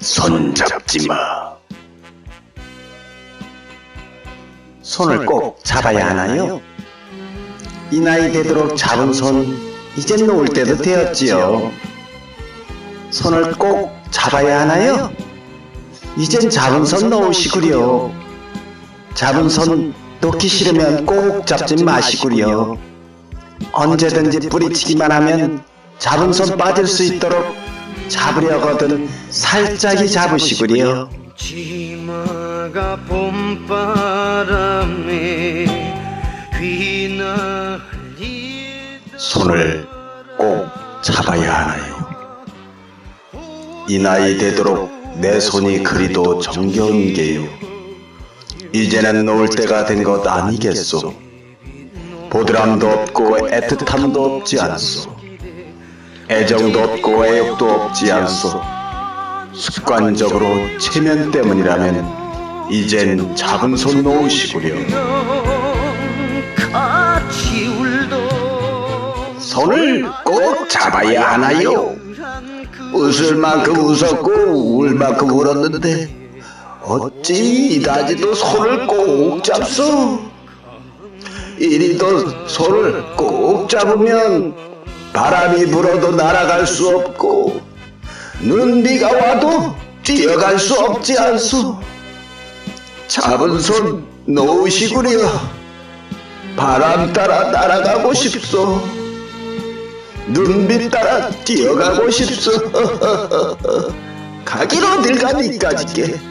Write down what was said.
손 잡지 마. 손을 꼭 잡아야 하나요? 이 나이 되도록 잡은 손 이젠 놓을 때도 되었지요. 손을 꼭 잡아야 하나요? 이젠 잡은 손 놓으시구려. 잡은 손 놓기 싫으면 꼭 잡지 마시구려. 언제든지 뿌리치기만 하면 잡은 손 빠질 수 있도록 잡으려거든 살짝이 잡으시구려. 치마가 봄바람에 휘날리다 손을 꼭 잡아야 하나요? 이 나이 되도록 내 손이 그리도 정겨운 게요. 이제는 놓을 때가 된 것 아니겠소. 보드람도 없고 애틋함도 없지 않소. 애정도 없고 애욕도 없지 않소. 습관적으로 체면 때문이라면 이젠 잡은 손 놓으시구려. 손을 꼭 잡아야 하나요? 웃을 만큼 웃었고 울 만큼 울었는데 어찌 이다지도 손을 꼭 잡소? 이리도 손을 꼭 잡으면 바람이 불어도 날아갈 수 없고 눈비가 와도 뛰어갈 수 없지 않소? 잡은 손 놓으시구려. 바람 따라 날아가고 싶소. 눈빛 따라 뛰어가고 싶소. 가긴 어딜 가니까지게